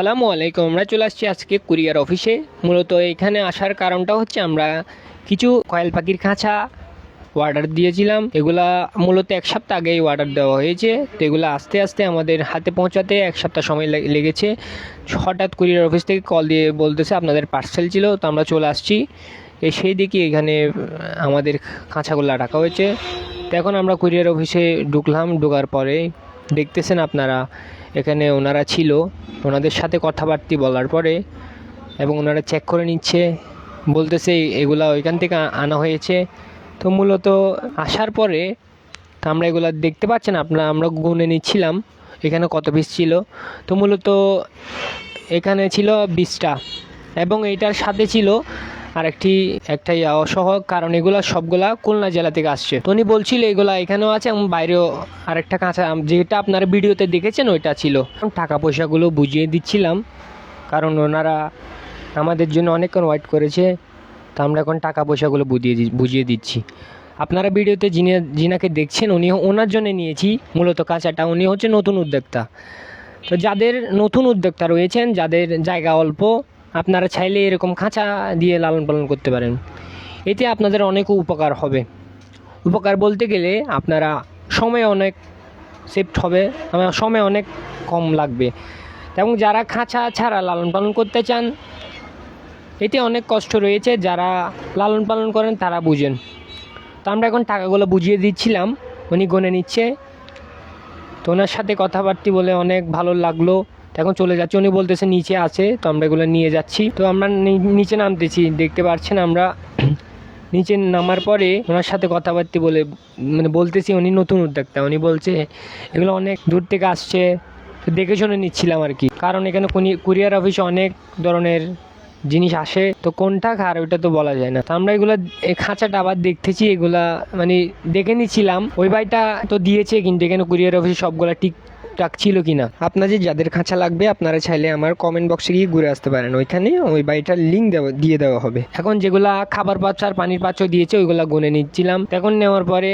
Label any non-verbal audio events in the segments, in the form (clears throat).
সালামু আলাইকুম। আমরা চলে আসছি আজকে কুরিয়ার অফিসে। মূলত এখানে আসার কারণটা হচ্ছে আমরা কিছু কয়েল পাখির খাঁচা অর্ডার দিয়েছিলাম। এগুলা মূলত এক সপ্তাহ আগেই অর্ডার দেওয়া হয়েছে। তো এগুলো আস্তে আস্তে আমাদের হাতে পৌঁছাতে এক সপ্তাহ সময় লেগেছে। হঠাৎ কুরিয়ার অফিস থেকে কল দিয়ে বলতেছে আপনাদের পার্সেল ছিল, তো আমরা চলে আসছি। সেই দিকে এখানে আমাদের খাঁচাগুলো রাখা হয়েছে। তো এখন আমরা কুরিয়ার অফিসে ঢুকলাম। ঢোকার পরে দেখতেছেন আপনারা, এখানে ওনারা ছিল, ওনাদের সাথে কথাবার্তি বলার পরে, এবং ওনারা চেক করে নিচ্ছে, বলতেছে এগুলা ওইখান থেকে আনা হয়েছে। তো মূলত আসার পরে আমরা এগুলা দেখতে পাচ্ছেন, আপনারা, আমরা গুনে নিচ্ছিলাম, এখানে কত পিস ছিল। তো মূলত এখানে ছিল বিশটা, এবং এইটার সাথে ছিল আরেকটি একটা ইয়াও সহ কারণ, এগুলা সবগুলা খুলনা জেলা থেকে আসছে। তো উনি বলছিল, এগুলা এখানেও আছে এবং বাইরেও আরেকটা কাঁচা যেটা আপনারা ভিডিওতে দেখেছেন, ওইটা ছিল। টাকা পয়সাগুলো বুঝিয়ে দিচ্ছিলাম, কারণ ওনারা আমাদের জন্য অনেকক্ষণ ওয়েট করেছে, তো আমরা এখন টাকা পয়সাগুলো বুঝিয়ে বুঝিয়ে দিচ্ছি। আপনারা ভিডিওতে যিনি, যিনাকে দেখছেন উনি ওনার জন্য নিয়েছি মূলত কাঁচাটা। উনি হচ্ছে নতুন উদ্যোক্তা। তো যাদের নতুন উদ্যোক্তা রয়েছেন, যাদের জায়গা অল্প আপনারা চাইলে এরকম খাঁচা দিয়ে লালন পালন করতে পারেন। এতে আপনাদের অনেক উপকার হবে। উপকার বলতে গেলে আপনারা সময় অনেক সেফট হবে আমার সময় অনেক কম লাগবে। এবং যারা খাঁচা ছাড়া লালন পালন করতে চান, এতে অনেক কষ্ট রয়েছে। যারা লালন পালন করেন, তারা বুঝেন। তো আমরা এখন টাকাগুলো বুঝিয়ে দিচ্ছিলাম। উনি গনে নিচ্ছে। তো ওনার সাথে কথাবার্তি বলে অনেক ভালো লাগল। এখন চলে যাচ্ছে। উনি বলতেছে, নিচে আছে, তো আমরা এগুলো নিয়ে যাচ্ছি। তো আমরা নিচে নামতেছি, দেখতে পাচ্ছেন আমরা। (clears throat) নিচে নামার পরে ওনার সাথে কথাবার্তি বলে মানে বলতেছি, উনি নতুন উদ্যোক্তা। উনি বলছে, এগুলো অনেক দূর থেকে আসছে। দেখে শুনে নিচ্ছিলাম আর কি। কারণ এখানে কুরিয়ার অফিসে অনেক ধরনের জিনিস আসে, তো কোনটা আর ওইটা তো বলা যায় না। তো আমরা এগুলো খাঁচাটা আবার দেখতেছি, এগুলা মানে দেখে নিচ্ছিলাম। ওই বাড়িটা তো দিয়েছে, কিন্তু এখানে কুরিয়ার অফিসে সবগুলা ঠিকঠাক ছিল কিনা? আপনাদের যাদের খাঁচা লাগবে, আপনারা চাইলে আমার কমেন্ট বক্সে গিয়ে ঘুরে আসতে পারেন। ওইখানে ওই বাড়িটার লিঙ্ক দেওয়া দিয়ে দেওয়া হবে। এখন যেগুলা খাবার পাত্র আর পানির পাত্র দিয়েছে, ওইগুলা গুনে নিচ্ছিলাম। এখন নেওয়ার পরে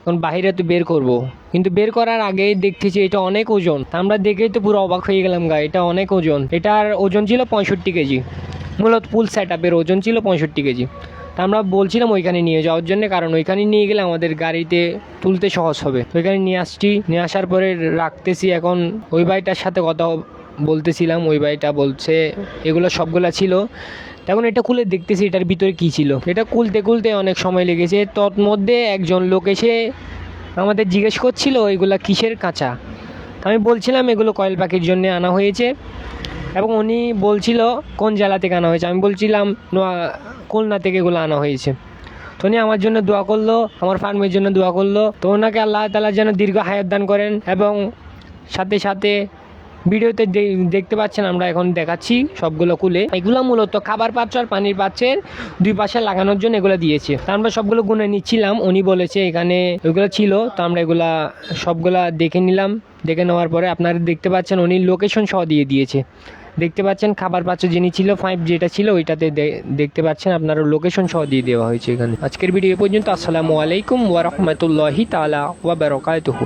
এখন বাইরে তো বের করব। কিন্তু বের করার আগে দেখতেছি এটা অনেক ওজন। আমরা দেখেই তো পুরো অবাক হয়ে গেলাম গা, এটা অনেক ওজন। এটার ওজন ছিল পঁয়ষট্টি কেজি। মূলত ফুল সেট আপের ওজন ছিল পঁয়ষট্টি কেজি। তা আমরা বলছিলাম ওইখানে নিয়ে যাওয়ার জন্য, কারণ ওইখানে নিয়ে গেলে আমাদের গাড়িতে তুলতে সহজ হবে। ওইখানে নিয়ে আসছি, নিয়ে আসার পরে রাখতেছি এখন। ওই ভাইটার সাথে কথা বলতেছিলাম, ওই বাড়িটা বলছে, এগুলো সবগুলা ছিল। তখন এটা খুলে দেখতেছি, এটার ভিতরে কী ছিল। এটা খুলতে খুলতে অনেক সময় লেগেছে। তৎমধ্যে একজন লোক এসে আমাদের জিজ্ঞেস করছিল এগুলা কিসের কাঁচা? আমি বলছিলাম, এগুলো কয়েল পাখির জন্য আনা হয়েছে। এবং উনি বলছিল, কোন জেলা থেকে আনা হয়েছে? আমি বলছিলাম, নোয়া, খুলনা থেকে এগুলো আনা হয়েছে। তো উনি আমার জন্য দোয়া করল, আমার ফার্মের জন্য দোয়া করল। তো ওনাকে আল্লাহ তালা যেন দীর্ঘ হায়াত দান করেন এবং সাথে সাথে ভিডিওতে দেখতে পাচ্ছেন, আমরা এখন দেখাচ্ছি সবগুলো খুলে এগুলো মূলত খাবার পাত্র আর পানির পাত্রের দুই পাশে লাগানোর জন্য এগুলো দিয়েছে। তা আমরা সবগুলো গুনে নিচ্ছিলাম, উনি বলেছে এখানে ওইগুলো ছিল, তো আমরা এগুলা সবগুলা দেখে নিলাম। দেখে নেওয়ার পরে আপনারা দেখতে পাচ্ছেন, উনি লোকেশন সহ দিয়ে দিয়েছে। দেখতে পাচ্ছেন, খাবার পাত্র যিনি ছিল ফাইভ যেটা ছিল, ওইটাতে দেখতে পাচ্ছেন আপনার লোকেশন সহ দিয়ে দেওয়া হয়েছে এখানে। আজকের ভিডিও পর্যন্ত, আসসালামু আলাইকুম ওয়ারহমতুল্লাহি তালা তাআলা ওয়া বারাকাতুহু।